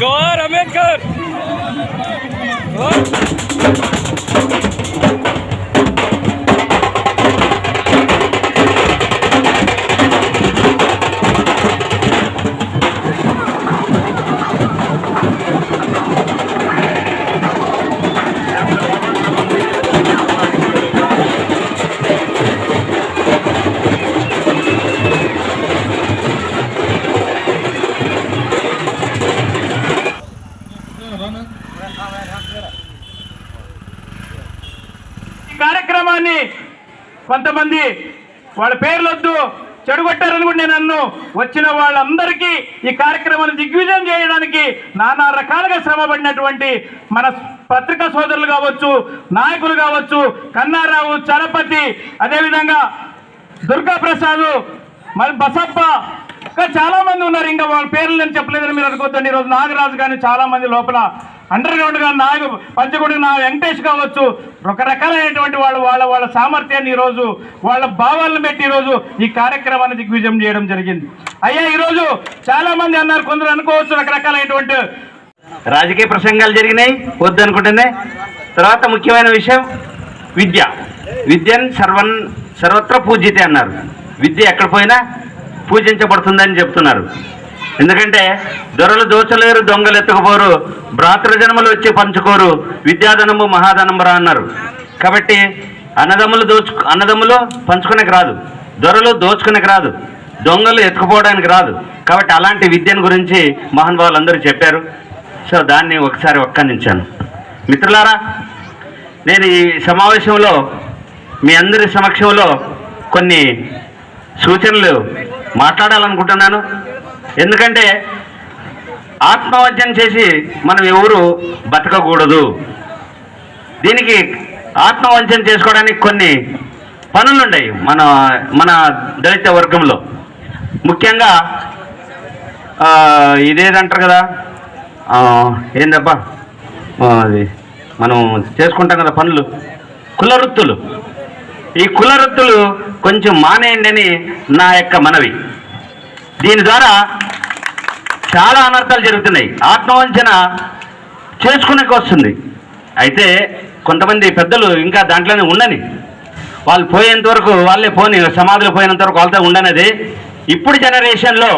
गवार अंबेडकर కొంతమంది వాళ్ళ పేర్లొద్దు చెడుగొట్టారని కూడా నేను నన్ను. వచ్చిన వాళ్ళందరికీ ఈ కార్యక్రమాన్ని దిగ్విజయం చేయడానికి నానా రకాలుగా శ్రమపడినటువంటి మన పత్రికా సోదరులు కావచ్చు నాయకులు కావచ్చు కన్నారావు చలపతి అదేవిధంగా దుర్గా ప్రసాద్ మరి బసప్ప ఇంకా చాలామంది ఉన్నారు. ఇంకా వాళ్ళ పేర్లు నేను చెప్పలేదని మీరు అనుకోవద్దండి. ఈరోజు నాగరాజు కానీ చాలామంది లోపల అండర్ గ్రౌండ్గా నాగ పంచకుడి నా వెంకటేష్ కావచ్చు రకరకాలైనటువంటి వాళ్ళు వాళ్ళ వాళ్ళ సామర్థ్యాన్ని ఈరోజు వాళ్ళ భావాలను పెట్టి ఈరోజు ఈ కార్యక్రమాన్ని దిగ్విజయం చేయడం జరిగింది. అయ్యా ఈరోజు చాలా మంది అన్నారు కొందరు అనుకోవచ్చు రకరకాలైనటువంటి రాజకీయ ప్రసంగాలు జరిగినాయి వద్దనుకుంటుంది. తర్వాత ముఖ్యమైన విషయం విద్య. విద్యను సర్వన్ సర్వత్ర పూజితే అన్నారు. విద్య ఎక్కడ పోయినా పూజించబడుతుందని చెప్తున్నారు. ఎందుకంటే దొరలు దోచలేరు దొంగలు ఎత్తుకుపోరు భ్రాతృజనములు వచ్చి పంచుకోరు విద్యాధనము మహాధనమురా అన్నారు. కాబట్టి అన్నదమ్ములు దోచు అన్నదమ్ములు పంచుకునేకి రాదు దొరలు దోచుకునేకి రాదు దొంగలు ఎత్తుకుపోవడానికి రాదు. కాబట్టి అలాంటి విద్యను గురించి మహానుభావులు అందరూ చెప్పారు. సో దాన్ని ఒకసారి ఒక్కనించాను మిత్రులారా నేను ఈ సమావేశంలో మీ అందరి సమక్షంలో కొన్ని సూచనలు మాట్లాడాలనుకుంటున్నాను. ఎందుకంటే ఆత్మవంచన చేసి మనం ఎవరు బతకకూడదు. దీనికి ఆత్మవంచన చేసుకోవడానికి కొన్ని పనులున్నాయి మన మన దళిత వర్గంలో. ముఖ్యంగా ఇదేదంటారు కదా ఏందబ్బా అది మనం చేసుకుంటాం కదా పనులు కుల వృత్తులు ఈ కుల వృత్తులు కొంచెం మానేయండి అని నా యొక్క మనవి. దీని ద్వారా చాలా అనర్థాలు జరుగుతున్నాయి. ఆత్మవంచన చేసుకునేకి వస్తుంది అయితే కొంతమంది పెద్దలు ఇంకా దాంట్లోనే ఉండని. వాళ్ళు పోయేంత వరకు వాళ్ళే పోని సమాధులు పోయినంత వరకు వాళ్ళతో ఉండనది. ఇప్పుడు జనరేషన్లో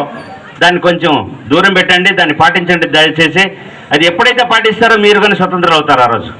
దాన్ని కొంచెం దూరం పెట్టండి దాన్ని పాటించండి దయచేసి. అది ఎప్పుడైతే పాటిస్తారో మీరు కానీ స్వతంత్రులు అవుతారు ఆ రోజు.